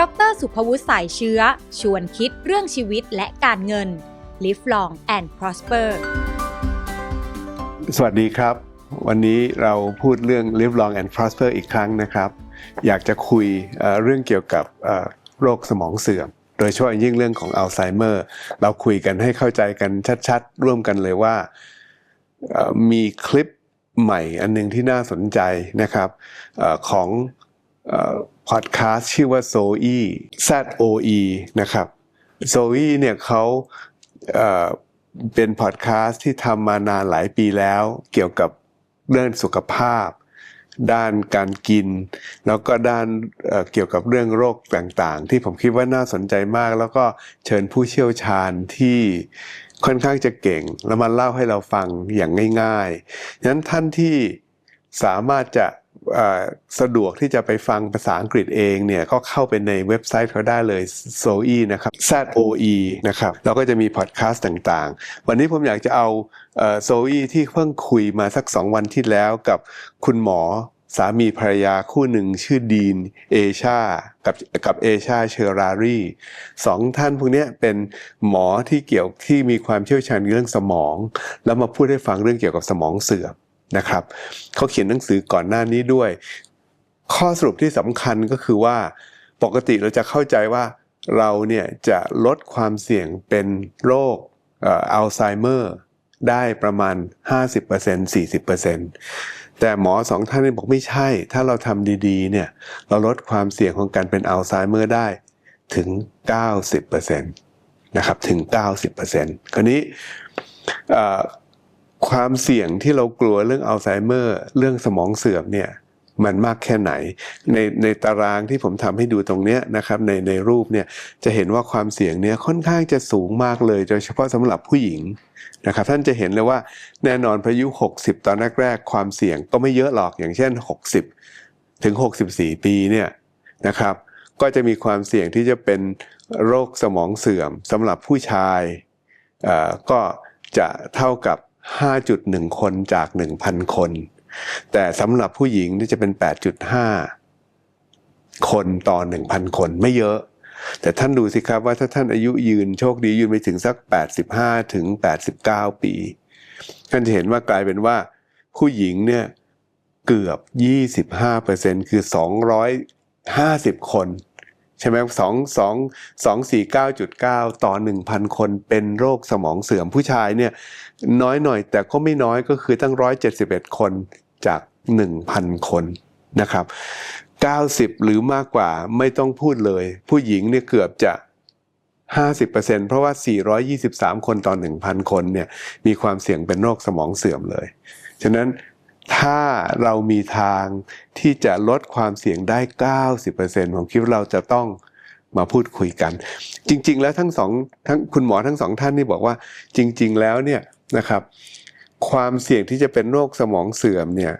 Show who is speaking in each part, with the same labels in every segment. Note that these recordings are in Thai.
Speaker 1: ดรสุภวุฒิสายเชื้อ ชวนคิดเรื่องชีวิตและการเงิน Live Long and Prosper
Speaker 2: สวัสดีครับ วันนี้เราพูดเรื่อง Live Long and Prosper อีกครั้งนะครับ อยากจะคุยเรื่องเกี่ยวกับโรคสมองเสื่อม โดยเฉพาะยิ่งเรื่องของอัลไซเมอร์ เราคุยกันให้เข้าใจกันชัดๆ ร่วมกันเลยว่า มีคลิปใหม่อันหนึงที่น่าสนใจนะครับอของพอดแคสต์ชื่อว่า Zoe Z O E นะครับ Zoe เนี่ยเขาเป็นพอดแคสต์ที่ทำมานานหลายปีแล้ว เกี่ยวกับเรื่องสุขภาพ ด้านการกิน แล้วก็ด้านเเกี่ยวกับเรื่องโรคต่างๆ ที่ผมคิดว่าน่าสนใจมาก แล้วก็เชิญผู้เชี่ยวชาญที่ ค่อนข้างจะเก่ง แล้วมาเล่าให้เราฟังอย่างง่ายๆฉะนั้นท่านที่สามารถจะสะดวกที่จะไปฟังภาษาอังกฤษเองเนี่ยก็เข้าไปในเว็บไซต์เขาได้เลย Zoe นะครับ Z O E นะครับแล้วก็จะมีพอดแคสต์ต่างๆ วันนี้ผมอยากจะเอาโซอีที่เพิ่งคุยมาสักสองวันที่แล้วกับคุณหมอ สามีภรรยาคู่หนึ่งชื่อดีนเอชากับกับเอชาเชอรารีสองท่านพวกนี้เป็นหมอที่เกี่ยวที่มีความเชี่ยวชาญเรื่องสมอง แล้วมาพูดให้ฟังเรื่องเกี่ยวกับสมองเสื่อมนะครับเขาเขียนหนังสือก่อนหน้านี้ด้วย ข้อสรุปที่สำคัญก็คือว่าปกติเราจะเข้าใจว่าเราเนี่ยจะลดความเสี่ยงเป็นโรคอัลไซเมอร์ได้ประมาณ 50% 40% แต่หมอสองท่านนี่บอกไม่ใช่ ถ้าเราทำดีๆ เนี่ย เราลดความเสี่ยงของการเป็นอัลไซเมอร์ได้ถึง 90%นะครับ ถึง 90%คราวนี้ความเสี่ยงที่เรากลัวเรื่องอัลไซเมอร์ เรื่องสมองเสื่อมเนี่ย มันมากแค่ไหน ในในตารางที่ผมทำให้ดูตรงเนี้ยนะครับในในรูปเนี่ยจะเห็นว่าความเสี่ยงเนี่ยค่อนข้างจะสูงมากเลยโดยเฉพาะสำหรับผู้หญิงนะครับท่านจะเห็นเลยว่าแน่นอนพายุ 60 ตอนแรกๆความเสี่ยงก็ไม่เยอะหรอกอย่างเช่น 60 ถึง 64 ปีเนี่ยนะครับก็จะมีความเสี่ยงที่จะเป็นโรคสมองเสื่อมสำหรับผู้ชายเอ่อก็จะเท่ากับ 5.1 คนจาก 1,000 คน แต่สำหรับผู้หญิงนี่จะเป็น 8.5 คนต่อ 1,000 คนไม่เยอะ แต่ท่านดูสิครับว่าถ้าท่านอายุยืนโชคดียืนไปถึงสัก 85 ถึง 89 ปี ท่านจะเห็นว่ากลายเป็นว่า ผู้หญิงเนี่ยเกือบ 25%คือ 250 คน ใช่ไหมสองสองสองสี่เก้าจุดเก้าต่อหนึ่งพันคนเป็นโรคสมองเสื่อมผู้ชายเนี่ยน้อยหน่อยแต่ก็ไม่น้อยก็คือตั้งร้อยเจ็ดสิบเอ็ดคนจากหนึ่งพันคนนะครับเก้าสิบหรือมากกว่าไม่ต้องพูดเลย ผู้หญิงเนี่ยเกือบจะห้าสิบเปอร์เซ็นเพราะว่าสี่ร้อยี่สิบสามคนต่อหนึ่งพันคนเนี่ยมีความเสี่ยงเป็นโรคสมองเสื่อมเลย ฉะนั้น ถ้าเรามีทางที่จะลดความเสี่ยงได้ 90%ผมคิดว่าเราจะต้องมาพูดคุยกัน จริง ๆ แล้วทั้งสองทั้งคุณหมอทั้งสองท่านนี่บอกว่า จริง ๆ แล้วเนี่ยนะครับ ความเสี่ยงที่จะเป็นโรคสมองเสื่อมเนี่ย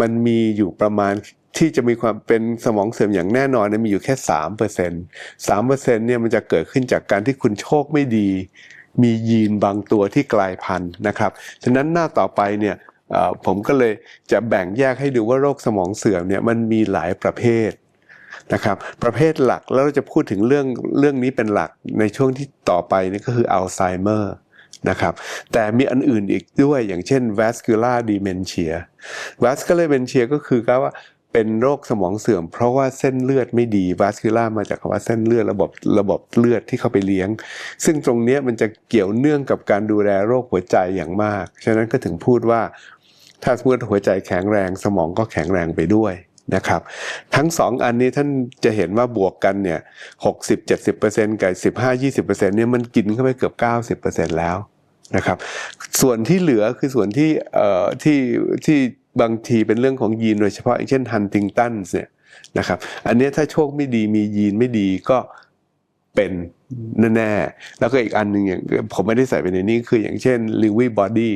Speaker 2: มันมีอยู่ประมาณที่จะมีความเป็นสมองเสื่อมอย่างแน่นอนเนี่ยมีอยู่แค่สามเปอร์เซ็นต์สามเปอร์เซ็นต์เนี่ยมันจะเกิดขึ้นจากการที่คุณโชคไม่ดี มียีนบางตัวที่กลายพันธุ์นะครับ ฉะนั้นหน้าต่อไปเนี่ย ผมก็เลยจะแบ่งแยกให้ดูว่าโรคสมองเสื่อมเนี่ยมันมีหลายประเภทนะครับประเภทหลักแล้วเราจะพูดถึงเรื่องเรื่องนี้เป็นหลักในช่วงที่ต่อไปนี่ก็คืออัลไซเมอร์นะครับแต่มีอันอื่นอีกด้วยอย่างเช่น vascular dementia vascular dementia ก็คือก็ว่าเป็นโรคสมองเสื่อม เพราะว่าเส้นเลือดไม่ดี vascular มาจากคำว่าเส้นเลือดระบบระบบเลือดที่เข้าไปเลี้ยง ซึ่งตรงนี้มันจะเกี่ยวเนื่องกับการดูแลโรคหัวใจอย่างมาก ฉะนั้นก็ถึงพูดว่า ถ้าสมมติหัวใจแข็งแรงสมองก็แข็งแรงไปด้วยนะครับ ทั้งสองอันนี้ท่านจะเห็นว่าบวกกันเนี่ยหกสิบเจ็ดสิบเปอร์เซ็นต์กับสิบห้ายี่สิบเปอร์เซ็นต์เนี่ยมันกินเข้าไปเกือบเก้าสิบเปอร์เซ็นต์แล้วนะครับ ส่วนที่เหลือคือส่วนที่เอ่อที่ที่บางทีเป็นเรื่องของยีนโดยเฉพาะอย่างเช่นฮันติงตันเนี่ยนะครับอันนี้ถ้าโชคไม่ดีมียีนไม่ดีก็เป็นแน่ๆแล้วก็อีกอันหนึ่งอย่างผมไม่ได้ใส่ไปในนี้คืออย่างเช่น Lewy body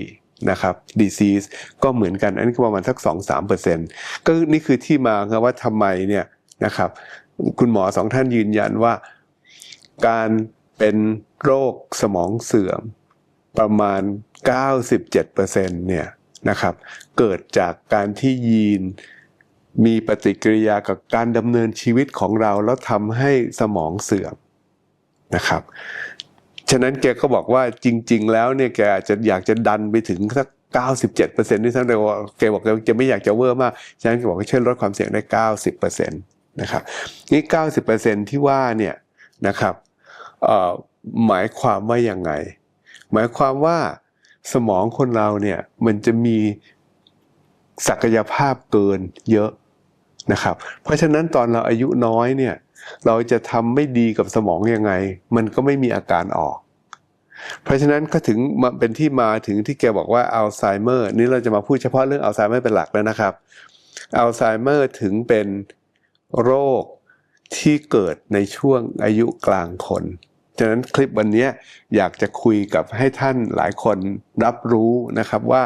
Speaker 2: นะครับ disease ก็เหมือนกันอันนี้ประมาณสัก 2-3%เปอร์เซ็นต์ก็นี่คือที่มาครับว่าทำไมเนี่ยนะครับ คุณหมอสองท่านยืนยันว่า การเป็นโรคสมองเสื่อมประมาณ 97%เนี่ยนะครับเกิดจากการที่ยีนมีปฏิกิริยากับการดำเนินชีวิตของเราแล้วทำให้สมองเสื่อมนะครับ ฉะนั้นแกก็บอกว่าจริง ๆ แล้วเนี่ยแกอาจจะอยากจะดันไปถึงสัก97%ที่ทั้งแต่ว่าแกบอกแกไม่อยากจะเวอร์มาก ฉะนั้นแกบอกว่าช่วยลดความเสี่ยงได้ 90%นะครับนี่90%ที่ว่าเนี่ยนะครับหมายความว่ายังไง หมายความว่าสมองคนเราเนี่ยมันจะมีศักยภาพเกินเยอะนะครับ เพราะฉะนั้นตอนเราอายุน้อยเนี่ยเราจะทำไม่ดีกับสมองยังไง มันก็ไม่มีอาการออก เพราะฉะนั้นก็ถึงมาเป็นที่มาถึงที่แกบอกว่าอัลไซเมอร์นี่เราจะมาพูดเฉพาะเรื่องอัลไซเมอร์เป็นหลักแล้วนะครับอัลไซเมอร์ถึงเป็นโรคที่เกิดในช่วงอายุกลางคนฉะนั้นคลิปวันนี้อยากจะคุยกับให้ท่านหลายคนรับรู้นะครับว่า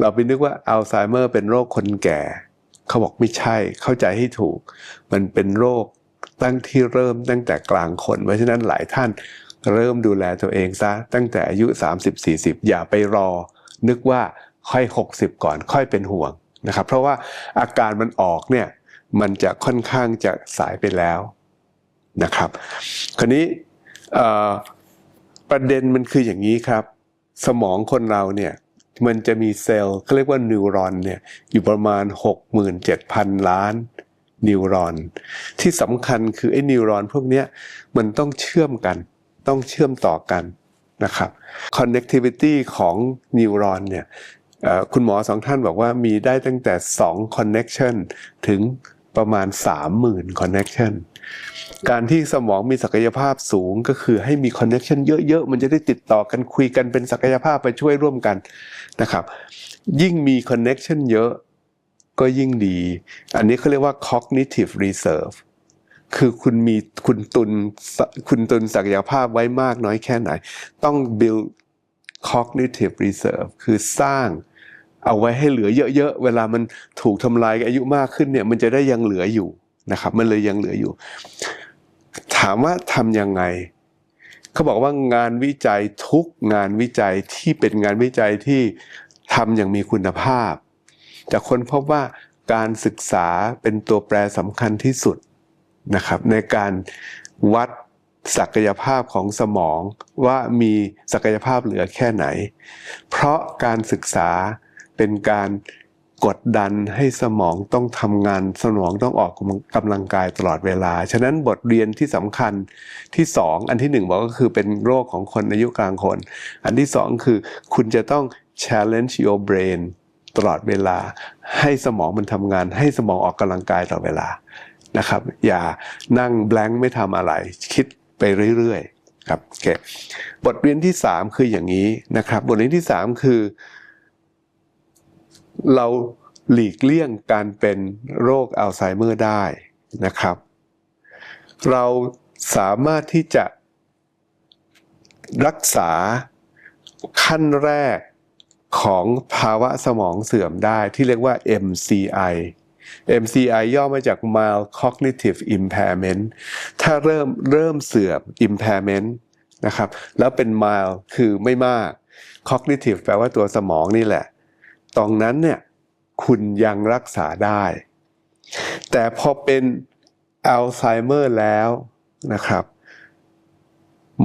Speaker 2: เราไปนึกว่าอัลไซเมอร์เป็นโรคคนแก่ เขาบอกไม่ใช่เข้าใจให้ถูก มันเป็นโรคตั้งที่เริ่มตั้งแต่กลางคน เพราะฉะนั้นหลายท่าน เริ่มดูแลตัวเองซะตั้งแต่อายุ 30-40 อย่าไปรอ นึกว่าค่อย 60 ก่อนค่อยเป็นห่วงนะครับ เพราะว่าอาการมันออกเนี่ยมันจะค่อนข้างจะสายไปแล้วนะครับ คราวนี้ประเด็นมันคืออย่างนี้ครับ สมองคนเราเนี่ยมันจะมีเซลล์เขาเรียกว่านิวรอนเนี่ยอยู่ประมาณ 67,000 ล้านนิวรอน ที่สำคัญคือไอ้นิวรอนพวกเนี้ยมันต้องเชื่อมกัน ต้องเชื่อมต่อกันนะครับ connectivity ของนิวรอนเนี่ยคุณหมอสองท่านบอกว่ามีได้ตั้งแต่ 2 connection ถึงประมาณ 30,000 connection การที่สมองมีศักยภาพสูงก็คือให้มีคอนเน c t ชันเยอะๆ มันจะได้ติดต่อกันคุยกันเป็นศักยภาพไปช่วยร่วมกันนะครับ ยิ่งมีคอนเน c t ชันเยอะก็ยิ่งดี อันนี้เขาเรียกว่า cognitive reserve คือคุณมีคุณตุนคุณตุนศักยภาพไว้มากน้อยแค่ไหน ต้อง build cognitive reserve คือสร้างเอาไว้ให้เหลือเยอะๆ เวลามันถูกทำลายอายุมากขึ้นเนี่ย มันจะได้ยังเหลืออยู่นะครับ มันเลยยังเหลืออยู่ ถามว่าทำยังไง เขาบอกว่างานวิจัยทุกงานวิจัยที่เป็นงานวิจัยที่ทำอย่างมีคุณภาพ แต่คนพบว่าการศึกษาเป็นตัวแปรสำคัญที่สุด นะครับในการวัดศักยภาพของสมองว่ามีศักยภาพเหลือแค่ไหน เพราะการศึกษาเป็นการกดดันให้สมองต้องทำงานสมองต้องออกกำลังกายตลอดเวลา ฉะนั้นบทเรียนที่สำคัญที่สองอันที่หนึ่งบอกก็คือเป็นโรคของคนอายุกลางคน อันที่สองคือ คุณจะต้อง challenge your brain ตลอดเวลา ให้สมองมันทำงาน ให้สมองออกกำลังกายตลอดเวลา นะครับ อย่านั่ง blank ไม่ทำอะไร คิดไปเรื่อยๆครับโอเคบทเรียนที่สามคืออย่างนี้นะครับ บทเรียนที่สามคือ เราหลีกเลี่ยงการเป็นโรคอัลไซเมอร์ได้นะครับ เราสามารถที่จะรักษาขั้นแรกของภาวะสมองเสื่อมได้ที่เรียกว่า MCI MCI ย่อมาจาก mild cognitive impairment ถ้าเริ่มเริ่มเสื่อม impairment นะครับ แล้วเป็น mild คือไม่มาก cognitive แปลว่าตัวสมองนี่แหละ ตรงนั้นเนี่ยคุณยังรักษาได้ แต่พอเป็นอัลไซเมอร์แล้วนะครับ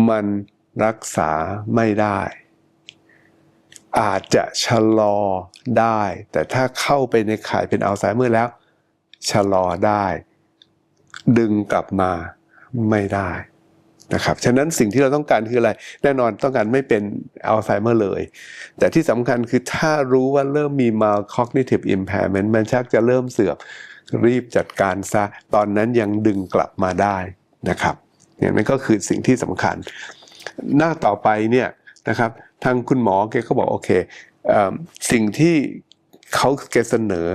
Speaker 2: มันรักษาไม่ได้ อาจจะชะลอ ได้ แต่ถ้าเข้าไปในข่ายเป็นอัลไซเมอร์แล้ว ชะลอได้ ดึงกลับมาไม่ได้นะครับ ฉะนั้นสิ่งที่เราต้องการคืออะไร แน่นอนต้องการไม่เป็นอัลไซเมอร์เลย แต่ที่สำคัญคือถ้ารู้ว่าเริ่มมี mild cognitive impairment มันชักจะเริ่มเสื่อมรีบจัดการซะ ตอนนั้นยังดึงกลับมาได้นะครับเนี่ยนั่นก็คือสิ่งที่สำคัญ หน้าต่อไปเนี่ยนะครับ ทางคุณหมอแกก็บอกโอเคเออสิ่งที่เขาแกเสนอ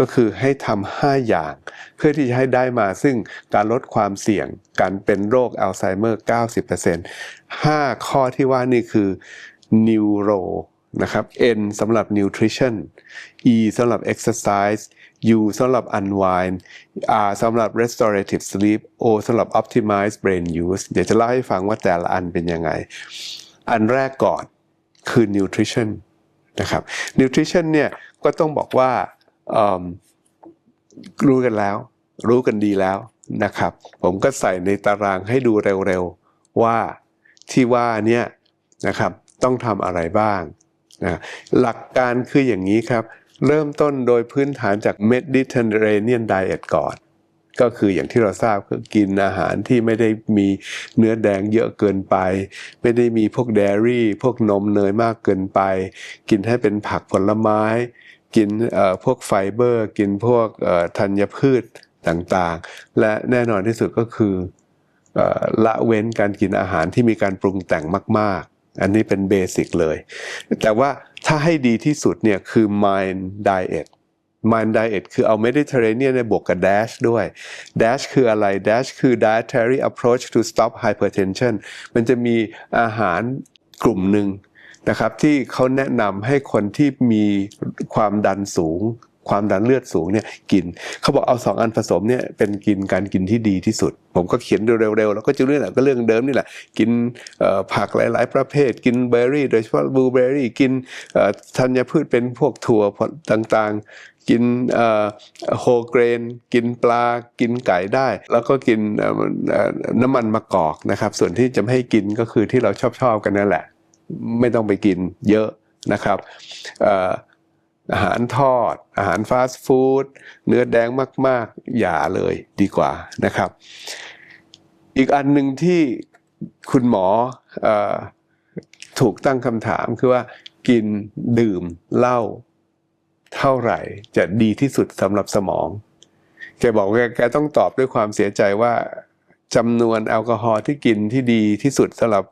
Speaker 2: ก็คือให้ทำห้าอย่าง เพื่อที่จะให้ได้มาซึ่งการลดความเสี่ยงการเป็นโรคอัลไซเมอร์ 90% 5 ข้อที่ว่านี่คือ neuro นะครับ N สำหรับ nutrition E สำหรับ exercise U สำหรับ unwind R สำหรับ restorative sleep O สำหรับ optimize brain use เดี๋ยวจะเล่าให้ฟังว่าแต่ละอันเป็นยังไง อันแรกก่อน คือ nutrition นะครับ nutrition เนี่ยก็ต้องบอกว่ารู้กันแล้ว รู้กันดีแล้วนะครับ ผมก็ใส่ในตารางให้ดูเร็วๆว่าที่ว่าเนี่ยนะครับต้องทำอะไรบ้างนะหลักการคืออย่างนี้ครับ เริ่มต้นโดยพื้นฐานจาก Mediterranean diet ก่อน ก็คืออย่างที่เราทราบคือกินอาหารที่ไม่ได้มีเนื้อแดงเยอะเกินไป ไม่ได้มีพวกเดรี่ พวกนมเนยมากเกินไป กินให้เป็นผักผลไม้ กินพวกไฟเบอร์ กินพวกธัญพืชต่างๆ และแน่นอนที่สุดก็คืออละเว้นการกินอาหารที่มีการปรุงแต่งมาก ๆ อันนี้เป็นเบสิกเลย แต่ว่าถ้าให้ดีที่สุดเนี่ยคือ mind diet mind diet คือเอา Mediterranean ในบวกกับ dash ด้วย dash คืออะไร dash คือ dietary approach to stop hypertension มันจะมีอาหารกลุ่มหนึ่งนะครับที่เขาแนะนำให้คนที่มีความดันสูง ความดันเลือดสูงเนี่ยกิน เขาบอกเอาสองอันผสมเนี่ยเป็นกินการกินที่ดีที่สุด ผมก็เขียนเร็วๆ แล้วก็จะเรื่องแหละก็เรื่องเดิมนี่แหละ กินผักหลายๆ ประเภท กินเบอร์รี่ โดยเฉพาะบลูเบอร์รี่ กินธัญพืชเป็นพวกถั่วต่างๆ กินโฮเกรน กินปลากินไก่ได้ แล้วก็กินน้ำมันมะกอกนะครับ ส่วนที่จะไม่ให้กินก็คือที่เราชอบๆกันนั่นแหละ ไม่ต้องไปกินเยอะนะครับอาหารทอด อาหารฟาสต์ฟู้ดเนื้อแดงมาก ๆ อย่าเลยดีกว่านะครับ อีกอันหนึ่งที่คุณหมออถูกตั้งคำถามคือว่ากินดื่มเหล้า เท่าไหร่จะดีที่สุดสำหรับสมอง แกบอกว่าแกต้องตอบด้วยความเสียใจว่าจำนวนแอลกอฮอล์ที่กินที่ดีที่สุดสำหรับ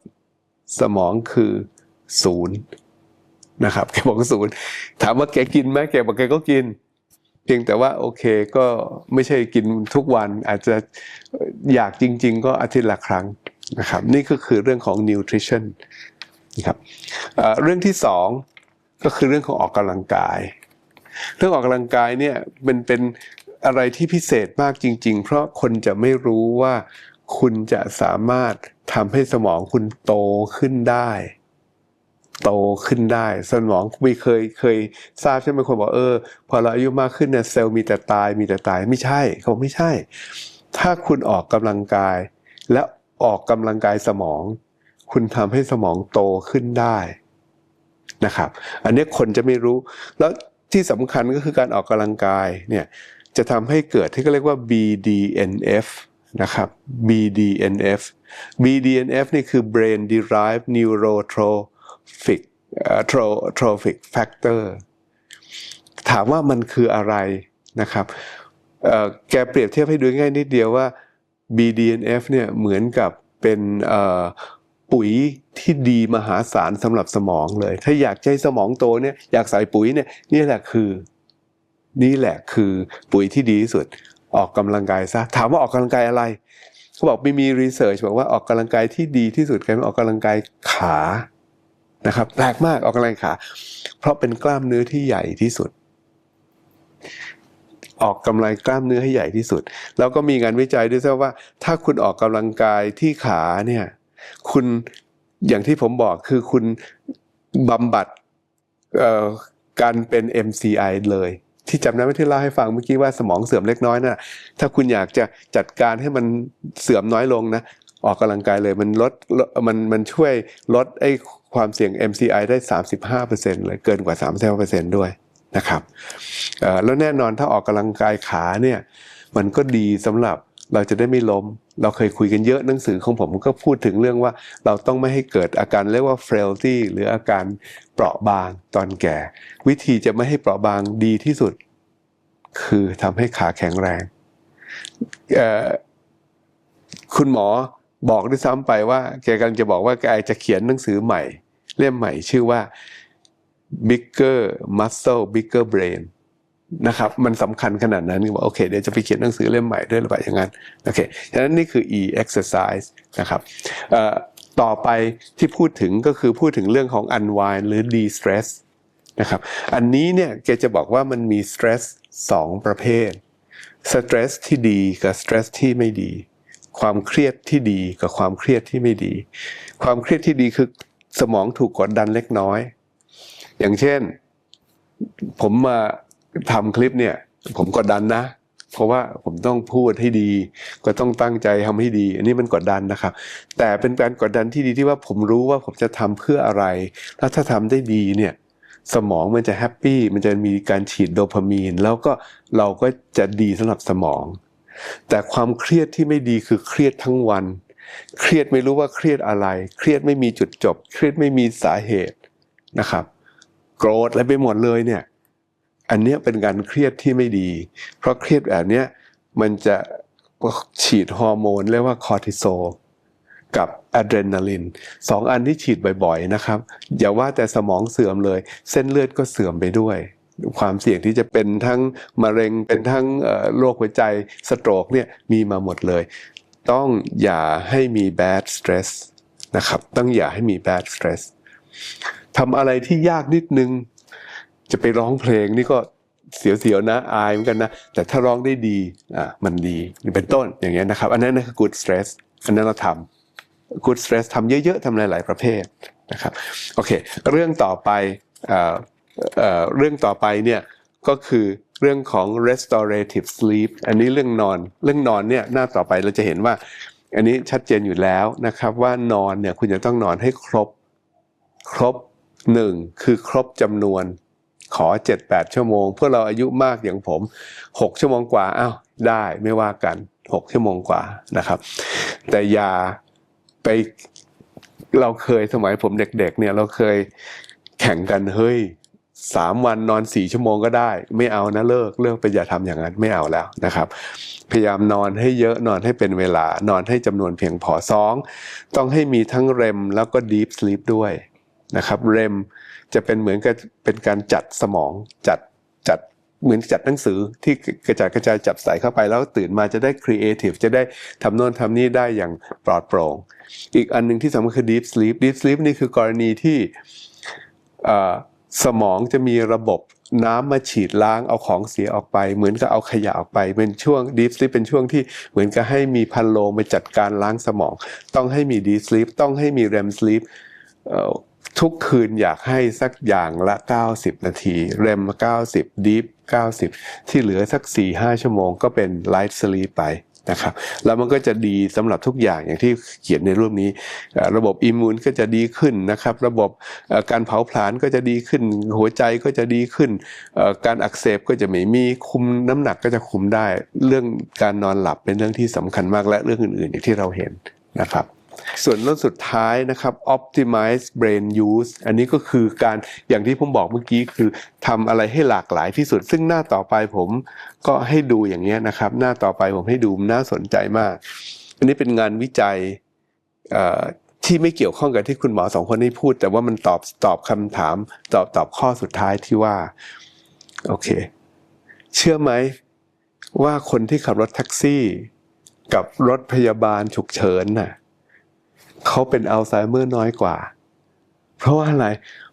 Speaker 2: สมองคือศูนย์นะครับแกบอกศูนย์ถามว่าแกกินไหมแกบอกแกก็กิน เพียงแต่ว่าโอเคก็ไม่ใช่กินทุกวันอาจจะอยากจริง ๆ ก็อาทิตย์ละครั้งนะครับ นี่ก็คือเรื่องของ nutrition นะครับเอ่อเรื่องที่สองก็คือเรื่องของออกกำลังกาย เรื่องออกกำลังกายเนี่ยเป็นเป็นอะไรที่พิเศษมากจริง ๆ เพราะคนจะไม่รู้ว่าคุณจะสามารถทำให้สมองคุณโตขึ้นได้ โตขึ้นได้ สมองมีเคยเคยทราบใช่ไหมคนบอกเออ พอเราอายุมากขึ้นเนี่ยเซลล์มีแต่ตายมีแต่ตายไม่ใช่เขาไม่ใช่ ถ้าคุณออกกำลังกาย และออกกำลังกายสมอง คุณทำให้สมองโตขึ้นได้นะครับ อันนี้คนจะไม่รู้แล้ว ที่สำคัญก็คือการออกกำลังกายเนี่ยจะทำให้เกิดที่เขาเรียกว่า BDNF นะครับ BDNF BDNF นี่คือ brain derived neurotrophic อ่อ tro- trophic factor ถามว่ามันคืออะไรนะครับแกเปรียบเทียบให้ดูง่ายนิดเดียวว่า BDNF เนี่ยเหมือนกับเป็น ปุ๋ยที่ดีมหาศาลสำหรับสมองเลย ถ้าอยากให้สมองโตเนี่ยอยากใส่ปุ๋ยเนี่ยนี่แหละคือ นี่แหละคือปุ๋ยที่ดีที่สุด ออกกำลังกายซะถามว่าออกกำลังกายอะไรเขาบอกไม่มีรีเสิร์ชบอกว่าออกกำลังกายที่ดีที่สุดคือออกกำลังกายขานะครับแปลกมากออกกำลังกายขา เพราะเป็นกล้ามเนื้อที่ใหญ่ที่สุด ออกกำลังกล้ามเนื้อให้ใหญ่ที่สุด แล้วก็มีงานวิจัยด้วยว่า ถ้าคุณออกกำลังกายที่ขาเนี่ย คุณอย่างที่ผมบอกคือคุณบำบัดการเป็น MCI เลย ที่จำได้ไหมที่เล่าให้ฟังเมื่อกี้ว่าสมองเสื่อมเล็กน้อยนะ่ะถ้าคุณอยากจะจัดการให้มันเสื่อมน้อยลงนะ ออกกำลังกายเลยมันลดมันมันช่วยลดไอ้ความเสี่ยง MCI ได้ 35%เลยเกินกว่า 35%ด้วยนะครับแล้วแน่นอนถ้าออกกำลังกายขาเนี่ยมันก็ดีสำหรับ เราจะได้ไม่ล้ม เราเคยคุยกันเยอะหนังสือของผมก็พูดถึงเรื่องว่าเราต้องไม่ให้เกิดอาการเรียกว่า frailty หรืออาการเปราะบางตอนแก่ วิธีจะไม่ให้เปราะบางดีที่สุด คือทำให้ขาแข็งแรง คุณหมอบอกด้วยซ้ำไปว่า แกกำลังจะบอกว่าแกจะเขียนหนังสือใหม่ เล่มใหม่ชื่อว่า bigger muscle bigger brain นะครับ มันสำคัญขนาดนั้นบอกโอเคเดี๋ยวจะไปเขียนหนังสือเล่มใหม่ด้วยหรือเปล่าอย่างนั้นโอเคฉะนั้นนี่คือ e exercise นะครับต่อไปที่พูดถึงก็คือพูดถึงเรื่องของ unwind หรือ de stress นะครับ อันนี้เนี่ยแกจะบอกว่ามันมี stress สองประเภท stress ที่ดีกับ stress ที่ไม่ดี ความเครียดที่ดีกับความเครียดที่ไม่ดี ความเครียดที่ดีคือสมองถูกกดดันเล็กน้อย อย่างเช่น ผมมา ทำคลิปเนี่ย ผมกดดันนะ เพราะว่าผมต้องพูดให้ดี ก็ต้องตั้งใจทำให้ดี อันนี้มันกดดันนะครับ แต่เป็นการกดดันที่ดีที่ว่าผมรู้ว่าผมจะทำเพื่ออะไร แล้วถ้าทำได้ดีเนี่ยสมองมันจะแฮปปี้มันจะมีการฉีดโดพามีน แล้วก็เราก็จะดีสำหรับสมอง แต่ความเครียดที่ไม่ดีคือเครียดทั้งวัน เครียดไม่รู้ว่าเครียดอะไร เครียดไม่มีจุดจบ เครียดไม่มีสาเหตุนะครับ โกรธอะไรไปหมดเลยเนี่ย อันเนี้ยเป็นการเครียดที่ไม่ดี เพราะเครียดแบบเนี้ยมันจะฉีดฮอร์โมนเรียกว่าคอร์ติโซลกับอะดรีนาลินสองอันที่ฉีดบ่อยๆนะครับ อย่าว่าแต่สมองเสื่อมเลย เส้นเลือดก็เสื่อมไปด้วย ความเสี่ยงที่จะเป็นทั้งมะเร็งเป็นทั้งโรคหัวใจสโตรกเนี่ยมีมาหมดเลย ต้องอย่าให้มี bad stress นะครับ ต้องอย่าให้มี bad stress ทำอะไรที่ยากนิดนึง จะไปร้องเพลงนี่ก็เสียวๆนะอายเหมือนกันนะ แต่ถ้าร้องได้ดีอะมันดีนี่เป็นต้นอย่างเงี้ยนะครับ อันนั้นนะคือ good stress อันนั้นเราทำ good stress ทำเยอะๆทำหลาย ๆ ประเภทนะครับโอเค เรื่องต่อไปเอ่อเอ่อเรื่องต่อไปเนี่ยก็คือเรื่องของ restorative sleep อันนี้เรื่องนอนเรื่องนอนเนี่ยหน้าต่อไปเราจะเห็นว่า อันนี้ชัดเจนอยู่แล้วนะครับ ว่านอนเนี่ยคุณจะต้องนอนให้ครบครบหนึ่งคือครบจำนวน ขอเจ็ดแปดชั่วโมงเพื่อเราอายุมากอย่างผมหกชั่วโมงกว่าอ้าวได้ไม่ว่ากันหกชั่วโมงกว่านะครับ แต่อย่าไปเราเคยสมัยผมเด็กๆเนี่ยเราเคยแข่งกันเฮ้ยสามวันนอนสี่ชั่วโมงก็ได้ ไม่เอานะเลิกเลิกไปอย่าทำอย่างนั้นไม่เอาแล้วนะครับ พยายามนอนให้เยอะนอนให้เป็นเวลานอนให้จำนวนเพียงพอสองต้องให้มีทั้งเรมแล้วก็ deep sleep ด้วยนะครับเรม จะเป็นเหมือนกับเป็นการจัดสมองจัดจัดเหมือนจัดหนังสือที่กระจายกระจายจับใส่เข้าไปแล้วตื่นมาจะได้ creative จะได้ทำโน่นทำนี่ได้อย่างปลอดโปร่ง อีกอันหนึ่งที่สำคัญคือ deep sleep deep sleep นี่คือกรณีที่สมองจะมีระบบน้ำมาฉีดล้างเอาของเสียออกไป เหมือนกับเอาขยะออกไป เป็นช่วง deep sleep เป็นช่วงที่เหมือนกับให้มีพันโลงไปจัดการล้างสมอง ต้องให้มี deep sleep ต้องให้มี REM sleep ทุกคืนอยากให้สักอย่างละ 90 นาที REM 90 deep 90 ที่เหลือสัก 4-5 ชั่วโมงก็เป็น light sleep ไปนะครับแล้วมันก็จะดีสำหรับทุกอย่างอย่างที่เขียนในรูปนี้ ระบบอิมมูนก็จะดีขึ้นนะครับ ระบบการเผาผลาญก็จะดีขึ้น หัวใจก็จะดีขึ้น การอักเสบก็จะไม่มีคุมน้ำหนักก็จะคุมได้ เรื่องการนอนหลับเป็นเรื่องที่สำคัญมากและเรื่องอื่นๆอย่างที่เราเห็นนะครับ ส่วนเรื่องสุดท้ายนะครับ optimize brain use อันนี้ก็คือการอย่างที่ผมบอกเมื่อกี้คือทำอะไรให้หลากหลายที่สุด ซึ่งหน้าต่อไปผมก็ให้ดูอย่างเงี้ยนะครับ หน้าต่อไปผมให้ดูน่าสนใจมาก อันนี้เป็นงานวิจัยที่ไม่เกี่ยวข้องกับที่คุณหมอสองคนนี้พูด แต่ว่ามันตอบตอบคำถาม ตอบตอบข้อสุดท้ายที่ว่า โอเค เชื่อไหมว่าคนที่ขับรถแท็กซี่ กับรถพยาบาลฉุกเฉินน่ะ เขาเป็นอัลไซเมอร์น้อยกว่า เพราะว่าอะไร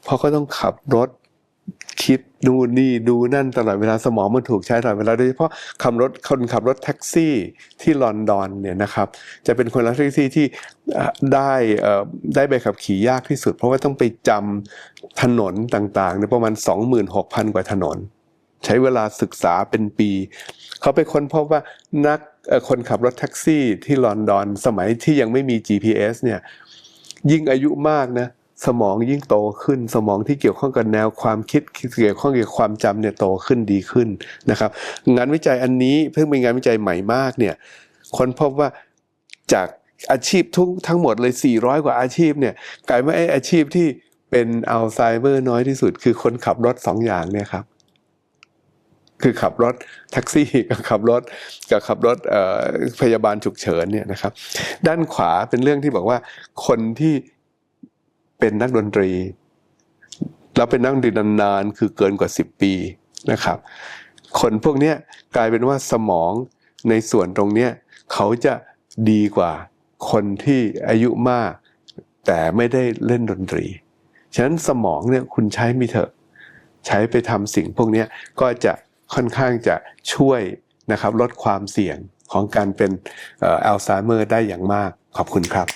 Speaker 2: เพราะเขาต้องขับรถคิดดูนี่ดูนั่นตลอดเวลาสมองมันถูกใช้ตลอดเวลาโดยเฉพาะขับรถคนขับรถแท็กซี่ที่ลอนดอนเนี่ยนะครับ จะเป็นคนขับแท็กซี่ที่ได้ได้ใบขับขี่ยากที่สุด เพราะว่าต้องไปจำถนนต่างๆในประมาณ 26,000 กว่าถนน ใช้เวลาศึกษาเป็นปี เขาไปค้นพบว่านักคนขับรถแท็กซี่ที่ลอนดอนสมัยที่ยังไม่มี GPS เนี่ยยิ่งอายุมากนะสมองยิ่งโตขึ้น สมองที่เกี่ยวข้องกับแนวความคิดเกี่ยวข้องกับความจำเนี่ยโตขึ้นดีขึ้นนะครับ งานวิจัยอันนี้เพิ่งเป็นงานวิจัยใหม่มากเนี่ยค้นพบว่าจากอาชีพทุกทั้งหมดเลย 400 กว่าอาชีพเนี่ยกลายมาไออาชีพที่เป็นอัลไซเมอร์น้อยที่สุด คือคนขับรถสองอย่างเนี่ยครับ คือขับรถแท็กซี่กับขับรถกับขับรถพยาบาลฉุกเฉินเนี่ยนะครับ ด้านขวาเป็นเรื่องที่บอกว่าคนที่เป็นนักดนตรี แล้วเป็นนักดนตรีนานๆคือเกินกว่า 10 ปีนะครับ คนพวกนี้กลายเป็นว่าสมองในส่วนตรงนี้เขาจะดีกว่าคนที่อายุมาก แต่ไม่ได้เล่นดนตรี ฉะนั้นสมองเนี่ยคุณใช้มีเถอะ ใช้ไปทำสิ่งพวกนี้ก็จะ ค่อนข้างจะช่วยนะครับลดความเสี่ยงของการเป็นเอัลไซเมอร์ได้อย่างมากขอบคุณครับ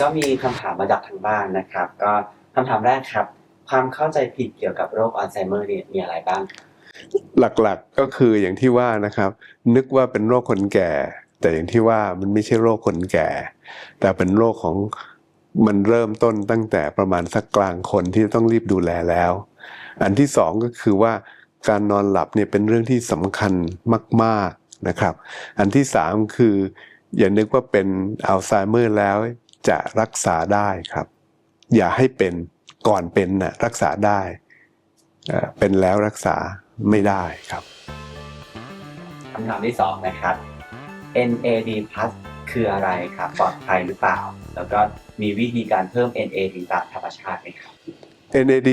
Speaker 3: ก็มีคำถามมาจากทางบ้านนะครับ ก็คำถามแรกครับ ความเข้าใจผิดเกี่ยวกับโรคอัลไซเมอร์เนี่ยมีอะไรบ้าง
Speaker 2: หลักๆก็คืออย่างที่ว่านะครับ นึกว่าเป็นโรคคนแก่ แต่อย่างที่ว่ามันไม่ใช่โรคคนแก่ แต่เป็นโรคของมันเริ่มต้นตั้งแต่ประมาณสักกลางคนที่ต้องรีบดูแลแล้ว อันที่สองก็คือว่าการนอนหลับเนี่ยเป็นเรื่องที่สำคัญมาก ๆนะครับ อันที่สามคือ อย่านึกว่าเป็นอัลไซเมอร์แล้วจะรักษาได้ครับ อย่าให้เป็นก่อนเป็นนะรักษาได้เอ่อเป็นแล้วรักษาไม่ได้ครับ
Speaker 3: คำถามที่สองนะครับ NAD+ คืออะไรครับปลอดภัยหรือเปล่า แล้วก็มีวิธีการเพิ่ม NAD ตามธรรมชาติไหมครับ
Speaker 2: NAD+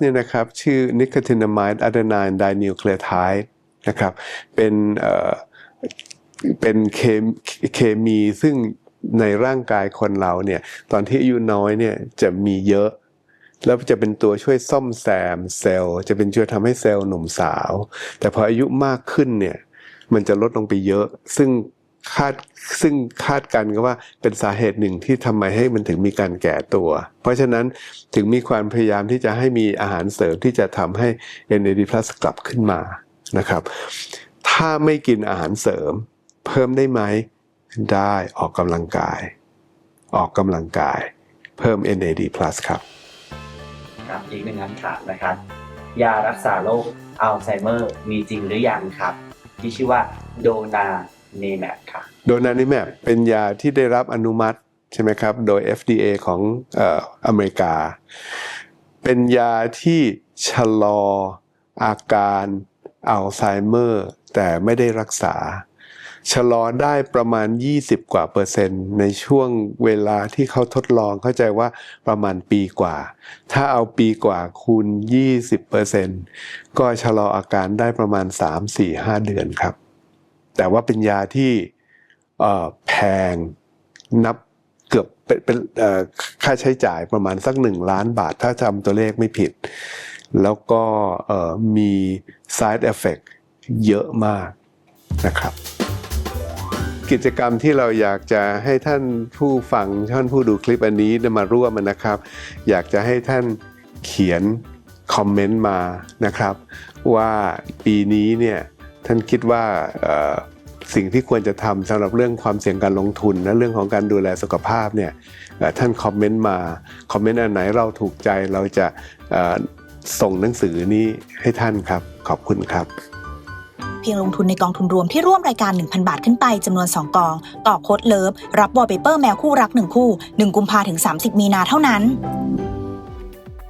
Speaker 2: เนี่ยนะครับชื่อ nicotinamide adenine dinucleotide นะครับเป็นเป็นเคเคมีซึ่งในร่างกายคนเราเนี่ยตอนที่อายุน้อยเนี่ยจะมีเยอะ แล้วจะเป็นตัวช่วยซ่อมแซมเซลล์ จะเป็นช่วยทำให้เซลล์หนุ่มสาว แต่พออายุมากขึ้นเนี่ยมันจะลดลงไปเยอะ ซึ่ง คาดซึ่งคาดกันก็ว่าเป็นสาเหตุหนึ่งที่ทำไมให้มันถึงมีการแก่ตัว เพราะฉะนั้นถึงมีความพยายามที่จะให้มีอาหารเสริมที่จะทำให้ NAD+ กลับขึ้นมานะครับ ถ้าไม่กินอาหารเสริม เพิ่มได้ไหมได้ออกกำลังกาย ออกกำลังกาย เพิ่ม NAD+ ครับ
Speaker 3: ครับอีกหนึ่งคำถามนะครับ ยารักษาโรคอัลไซเมอร์มีจริงหรือยังครับ ที่ชื่อว่าโดนา นแมปครับ
Speaker 2: โดนานิแมปเป็นยาที่ได้รับอนุมัติใช่ไหมครับ โดย FDA ของเอ่ออเมริกา เป็นยาที่ชะลออาการอัลไซเมอร์ แต่ไม่ได้รักษา ชะลอได้ประมาณ 20 กว่าเปอร์เซ็นต์ ในช่วงเวลาที่เขาทดลองเข้าใจว่าประมาณปีกว่า ถ้าเอาปีกว่าคูณ 20เปอร์เซ็นต์ก็ชะลออาการได้ประมาณ 3 4 5 เดือนครับ แต่ว่าเป็นยาที่แพงนับเกือบเป็นเป็นค่าใช้จ่ายประมาณสักหนึ่งล้านบาทถ้าจำตัวเลขไม่ผิด แล้วก็มี side effect เยอะมากนะครับ กิจกรรมที่เราอยากจะให้ท่านผู้ฟังท่านผู้ดูคลิปอันนี้มาร่วมนะครับ อยากจะให้ท่านเขียนคอมเมนต์มานะครับ ว่าปีนี้เนี่ย ท่านคิดว่าสิ่งที่ควรจะทำสำหรับเรื่องความเสี่ยงการลงทุน และเรื่องของการดูแลสุขภาพเนี่ยท่านคอมเมนต์มาคอมเมนต์อันไหนเราถูกใจเราจะส่งหนังสือนี้ให้ท่านครับ ขอบคุณครับ
Speaker 4: เพียงลงทุนในกองทุนรวมที่ร่วมรายการ 1,000 บาทขึ้นไปจำนวน 2 กอง ต่อโค้ดเลิฟ รับวอลเปเปอร์แมวคู่รัก 1 คู่ 1 กุมภาถึง 30 มีนาเท่านั้น